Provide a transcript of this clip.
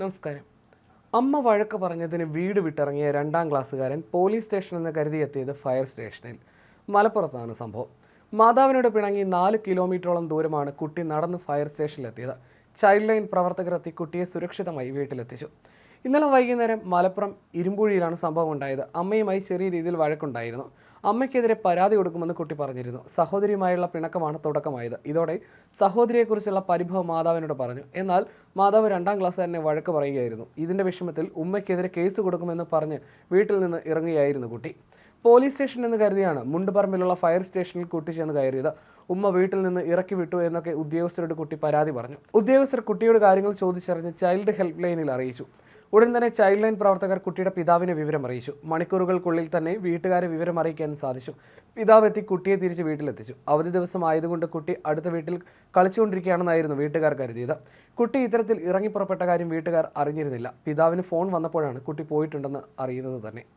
നമസ്കാരം. അമ്മ വഴക്ക് പറഞ്ഞതിന് വീട് വിട്ടിറങ്ങിയ രണ്ടാം ക്ലാസ്സുകാരൻ പോലീസ് സ്റ്റേഷൻ എന്ന് കരുതി എത്തിയത് ഫയർ സ്റ്റേഷനിൽ. മലപ്പുറത്താണ് സംഭവം. മാതാവിനോട് പിണങ്ങി നാല് കിലോമീറ്ററോളം ദൂരമാണ് കുട്ടി നടന്ന് ഫയർ സ്റ്റേഷനിലെത്തിയത്. ചൈൽഡ് ലൈൻ പ്രവർത്തകരെത്തി കുട്ടിയെ സുരക്ഷിതമായി വീട്ടിലെത്തിച്ചു. ഇന്നലെ വൈകുന്നേരം മലപ്പുറം ഇരുമ്പുഴിയിലാണ് സംഭവം ഉണ്ടായത്. അമ്മയുമായി ചെറിയ രീതിയിൽ വഴക്കുണ്ടായിരുന്നു. അമ്മയ്ക്കെതിരെ പരാതി കൊടുക്കുമെന്ന് കുട്ടി പറഞ്ഞിരുന്നു. സഹോദരിയുമായുള്ള പിണക്കമാണ് തുടക്കമായത്. ഇതോടെ സഹോദരിയെക്കുറിച്ചുള്ള പരിഭവം മാതാവിനോട് പറഞ്ഞു. എന്നാൽ മാതാവ് രണ്ടാം ക്ലാസ് തന്നെ വഴക്ക് പറയുകയായിരുന്നു. ഇതിന്റെ വിഷമത്തിൽ ഉമ്മയ്ക്കെതിരെ കേസ് കൊടുക്കുമെന്ന് പറഞ്ഞ് വീട്ടിൽ നിന്ന് ഇറങ്ങുകയായിരുന്നു കുട്ടി. പോലീസ് സ്റ്റേഷൻ എന്ന് കരുതിയാണ് മുണ്ടുപറമ്പിലുള്ള ഫയർ സ്റ്റേഷനിൽ കുട്ടി ചെന്ന് കയറിയത്. ഉമ്മ വീട്ടിൽ നിന്ന് ഇറക്കി വിട്ടു എന്നൊക്കെ ഉദ്യോഗസ്ഥരോട് കുട്ടി പരാതി പറഞ്ഞു. ഉദ്യോഗസ്ഥർ കുട്ടിയുടെ കാര്യങ്ങൾ ചോദിച്ചറിഞ്ഞ് ചൈൽഡ് ഹെൽപ്പ് ലൈനിൽ അറിയിച്ചു. ഉടൻ തന്നെ ചൈൽഡ് ലൈൻ പ്രവർത്തകർ കുട്ടിയുടെ പിതാവിനെ വിവരം അറിയിച്ചു. മണിക്കൂറുകൾക്കുള്ളിൽ തന്നെ വീട്ടുകാരെ വിവരം അറിയിക്കാൻ സാധിച്ചു. പിതാവ് എത്തി കുട്ടിയെ തിരിച്ച് വീട്ടിലെത്തിച്ചു. അവധി ദിവസം ആയതുകൊണ്ട് കുട്ടി അടുത്ത വീട്ടിൽ കളിച്ചുകൊണ്ടിരിക്കുകയാണെന്നായിരുന്നു വീട്ടുകാർ കരുതിയത്. കുട്ടി ഇത്തരത്തിൽ ഇറങ്ങി പുറപ്പെട്ട കാര്യം വീട്ടുകാർ അറിഞ്ഞിരുന്നില്ല. പിതാവിന് ഫോൺ വന്നപ്പോഴാണ് കുട്ടി പോയിട്ടുണ്ടെന്ന് അറിയുന്നത് തന്നെ.